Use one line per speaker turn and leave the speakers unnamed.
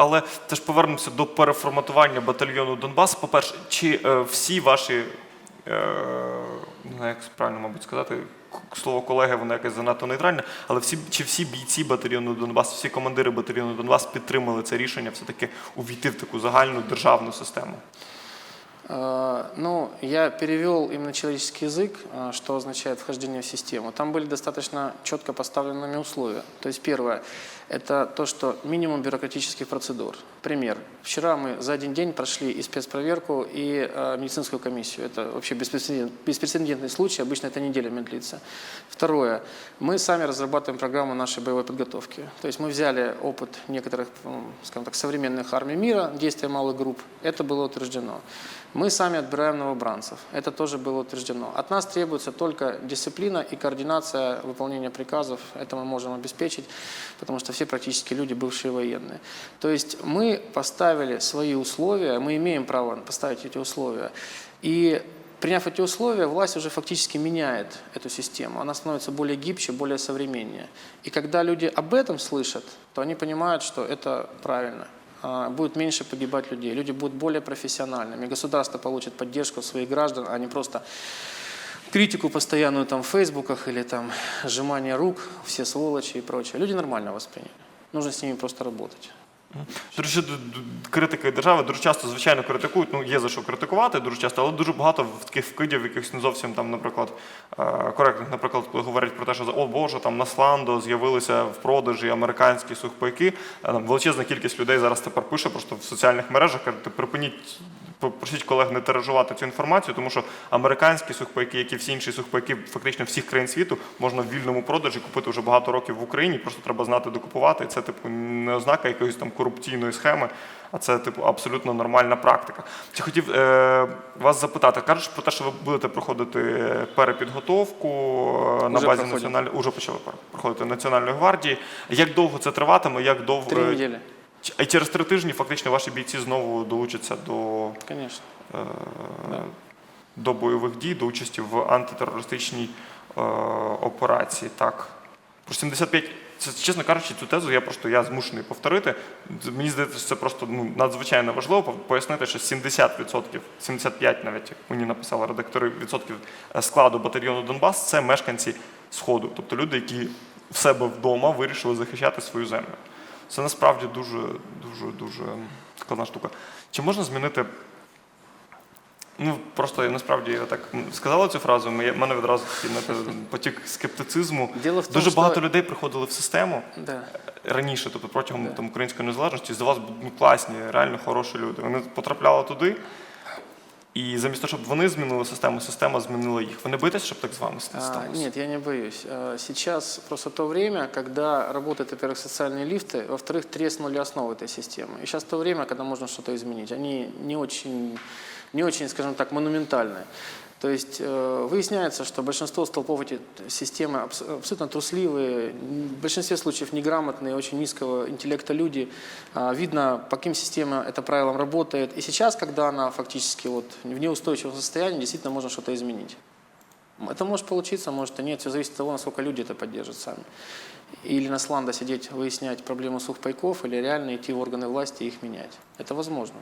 але теж повернемося до переформатування батальйону Донбас. По-перше, чи е, всі ваші, е, не знаю, як правильно, мабуть, сказати, слово колеги, воно якесь занадто нейтральне, але всі, чи всі бійці батальйону Донбас, всі командири батальйону Донбас підтримали це рішення все-таки увійти в таку загальну державну систему?
Э, Ну, я перевел им на человеческий язык, э, что означает вхождение в систему. Там были достаточно четко поставленными условия. То есть первое – это то, что минимум бюрократических процедур. Пример. Вчера мы за один день прошли и спецпроверку, и э, медицинскую комиссию. Это вообще беспрецедент- беспрецедентный случай, обычно это неделями длится. Второе. Мы сами разрабатываем программу нашей боевой подготовки. То есть мы взяли опыт некоторых, м, скажем так, современных армий мира, действия малых групп. Это было утверждено. Мы сами отбираем новобранцев. Это тоже было утверждено. От нас требуется только дисциплина и координация выполнения приказов. Это мы можем обеспечить, потому что все практически люди бывшие военные. То есть мы поставили свои условия, мы имеем право поставить эти условия. И Приняв эти условия, власть уже фактически меняет эту систему. Она становится более гибче, более современнее. И когда люди об этом слышат, то они понимают, что это правильно. А, Будет меньше погибать людей, люди будут более профессиональными. Государство получит поддержку своих граждан, а не просто критику постоянную там в фейсбуках или там сжимание рук, все сволочи и прочее. Люди нормально восприняли. Нужно с ними просто работать.
До речі, д- д- критики держави дуже часто, звичайно, критикують. Ну, є за що критикувати дуже часто, але дуже багато в таких вкидів, якихось не зовсім там, наприклад, е, коректних, наприклад, коли говорять про те, що о Боже, там на Сландо з'явилися в продажі американські сухпайки. Е, Там величезна кількість людей зараз тепер пише просто в соціальних мережах. каже, Припиніть. Попросіть колег не тиражувати цю інформацію, тому що американські сухпайки, як і всі інші сухпайки, фактично всіх країн світу, можна в вільному продажі купити вже багато років в Україні. Просто треба знати, де купувати. І це типу не ознака якоїсь там корупційної схеми, а це типу абсолютно нормальна практика. Чи хотів е, вас запитати? Кажеш про те, що ви будете проходити перепідготовку е, на базі національної уже почали проходити національної гвардії. Як довго це триватиме? Як довго
Три недели,
І через три тижні фактично ваші бійці знову долучаться до е,
Да.
до бойових дій, до участі в антитерористичній е, операції. Так. Про 75, це, чесно кажучи, цю тезу я просто я змушений повторити. Мені здається, що це просто ну, надзвичайно важливо пояснити, що 70%, 75 навіть, як мені написали редактори, відсотків е, складу батальйону Донбас це мешканці Сходу, тобто люди, які в себе вдома вирішили захищати свою землю. Це насправді дуже, дуже, дуже складна штука. Чи можна змінити Ну, просто я насправді я так сказала цю фразу, в мене відразу потік скептицизму.
Діло в тому,
Дуже
багато
багато людей приходили в систему
Да.
раніше, тобто протягом
Да.
там, української незалежності, за вас ну, класні, реально хороші люди. Вони потрапляли туди, і замість того, щоб вони змінили систему, система змінила їх. Ви не боїтеся, щоб так з вами
А,
сталося?
Нет, я не боюсь. А, Сейчас просто то время, когда работают, во-первых, социальные лифты, во-вторых, треснули основы этой системы. И сейчас то время, когда можно что-то изменить. Они не очень, не очень, скажем так, монументальные. То есть э, выясняется, что большинство столпов этой системы абс- абсолютно трусливые, в большинстве случаев неграмотные, очень низкого интеллекта люди. А, Видно, по каким системам это правилам работает. И сейчас, когда она фактически вот в неустойчивом состоянии, действительно можно что-то изменить. Это может получиться, может и нет. Все зависит от того, насколько люди это поддержат сами. Или на сланда сидеть, выяснять проблему сухпайков, или реально идти в органы власти и их менять. Это возможно.